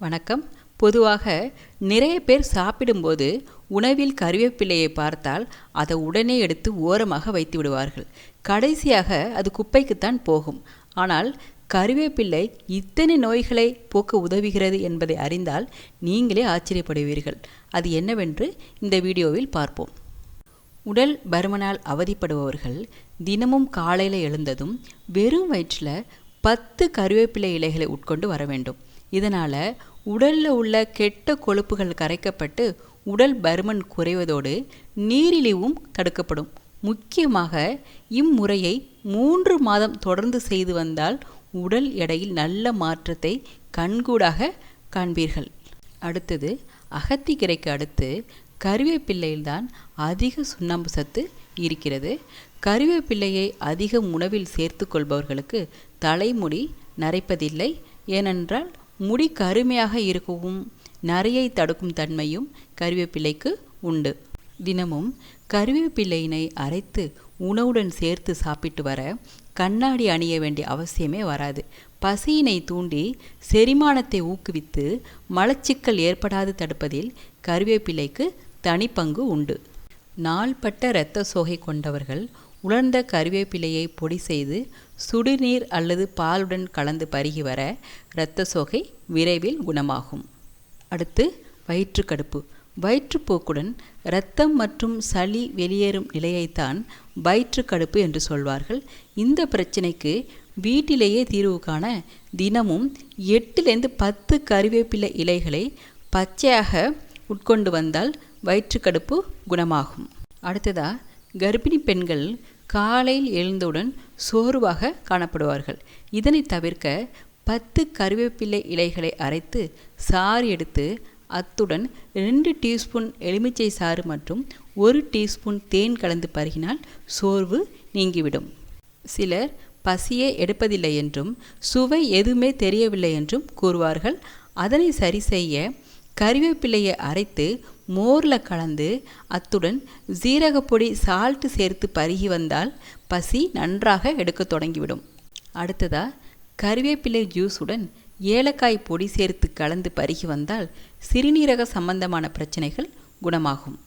வணக்கம். பொதுவாக நிறைய பேர் சாப்பிடும்போது உணவில் கருவேப்பிலையை பார்த்தால் அதை உடனே எடுத்து ஓரமாக வைத்து விடுவார்கள். கடைசியாக அது குப்பைக்குத்தான் போகும். ஆனால் கருவேப்பிள்ளை இத்தனை நோய்களை போக்க உதவுகிறது என்பதை அறிந்தால் நீங்களே ஆச்சரியப்படுவீர்கள். அது என்னவென்று இந்த வீடியோவில் பார்ப்போம். உடல் பருமனால் அவதிப்படுபவர்கள் தினமும் காலையில் எழுந்ததும் வெறும் வயிற்றில் பத்து கருவேப்பிலை இலைகளை உட்கொண்டு வர வேண்டும். இதனால் உடலில் உள்ள கெட்ட கொழுப்புகள் கரைக்கப்பட்டு உடல் பருமன் குறைவதோடு நீரிழிவும் தடுக்கப்படும். முக்கியமாக இம்முறையை மூன்று மாதம் தொடர்ந்து செய்து வந்தால் உடல் எடையில் நல்ல மாற்றத்தை கண்கூடாக காண்பீர்கள். அடுத்தது அகத்திக்கரைக்கு அடுத்து கருவேப்பிள்ளையில்தான் அதிக சுண்ணாம்பு சத்து இருக்கிறது. கருவேப்பிள்ளையை அதிக உணவில் சேர்த்து கொள்பவர்களுக்கு தலைமுடி நரைப்பதில்லை. ஏனென்றால் முடி கருமையாக இருக்கவும் நரையை தடுக்கும் தன்மையும் கருவேப்பிலைக்கு உண்டு. தினமும் கருவேப்பிள்ளையினை அரைத்து உணவுடன் சேர்த்து சாப்பிட்டு வர கண்ணாடி அணிய வேண்டிய அவசியமே வராது. பசியினை தூண்டி செரிமானத்தை ஊக்குவித்து மலச்சிக்கல் ஏற்படாது தடுப்பதில் கருவேப்பிலைக்கு தனிப்பங்கு உண்டு. நாள்பட்ட இரத்த சோகை கொண்டவர்கள் உலர்ந்த கருவேப்பிலையை பொடி செய்து சுடுநீர் அல்லது பாலுடன் கலந்து பருகி வர இரத்த சோகை விரைவில் குணமாகும். அடுத்து வயிற்றுக்கடுப்பு வயிற்றுப்போக்குடன் இரத்தம் மற்றும் சளி வெளியேறும் நிலையைத்தான் வயிற்றுக்கடுப்பு என்று சொல்வார்கள். இந்த பிரச்சனைக்கு வீட்டிலேயே தீர்வு காண தினமும் எட்டிலிருந்து பத்து கருவேப்பிலை இலைகளை பச்சையாக உட்கொண்டு வந்தால் வயிற்றுக்கடுப்பு குணமாகும். அடுத்ததாக கர்ப்பிணி பெண்கள் காலையில் எழுந்தவுடன் சோர்வாக காணப்படுவார்கள். இதனை தவிர்க்க பத்து கருவேப்பிலை இலைகளை அரைத்து சாறு எடுத்து அத்துடன் ரெண்டு டீஸ்பூன் எலுமிச்சை சாறு மற்றும் ஒரு டீஸ்பூன் தேன் கலந்து பருகினால் சோர்வு நீங்கிவிடும். சிலர் பசியே எடுப்பதில்லை என்றும் சுவை எதுவுமே தெரியவில்லை என்றும் கூறுவார்கள். அதனை சரி செய்ய கறிவேப்பிலையை அரைத்து மோரில் கலந்து அத்துடன் ஜீரகப்பொடி சால்ட்டு சேர்த்து பருகி வந்தால் பசி நன்றாக எடுக்க தொடங்கிவிடும். அடுத்ததாக கறிவேப்பிலை ஜூஸுடன் ஏலக்காய் பொடி சேர்த்து கலந்து பருகி வந்தால் சிறுநீரக சம்பந்தமான பிரச்சனைகள் குணமாகும்.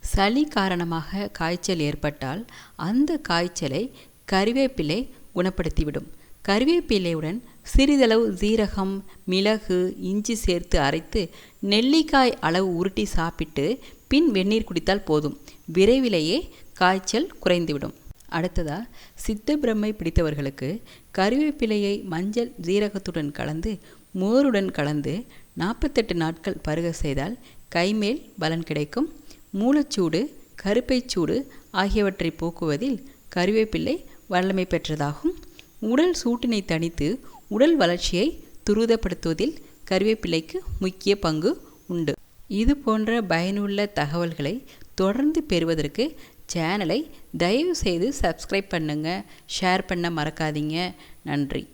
சளி காரணமாக காய்ச்சல் ஏற்பட்டால் அந்த காய்ச்சலை கறிவேப்பிலை குணப்படுத்திவிடும். கருவேப்பிலையுடன் சிறிதளவு ஜீரகம் மிளகு இஞ்சி சேர்த்து அரைத்து நெல்லிக்காய் அளவு உருட்டி சாப்பிட்டு பின் வெந்நீர் குடித்தால் போதும். விரைவிலேயே காய்ச்சல் குறைந்துவிடும். அடுத்ததா சித்த பிரம்மை பிடித்தவர்களுக்கு கருவேப்பிலையை மஞ்சள் ஜீரகத்துடன் கலந்து மோருடன் கலந்து நாற்பத்தெட்டு நாட்கள் பருக செய்தால் கைமேல் பலன் கிடைக்கும். மூலச்சூடு கருப்பைச்சூடு ஆகியவற்றை போக்குவதில் கருவேப்பிள்ளை வல்லமை பெற்றதாகும். உடல் சூட்டினை தணித்து உடல் வளர்ச்சியை துரிதப்படுத்துவதில் கருவேப்பிலைக்கு முக்கிய பங்கு உண்டு. இது போன்ற பயனுள்ள தகவல்களை தொடர்ந்து பெறுவதற்கு சேனலை தயவு செய்து சப்ஸ்கிரைப் பண்ணுங்கள் ஷேர் பண்ண மறக்காதீங்க. நன்றி.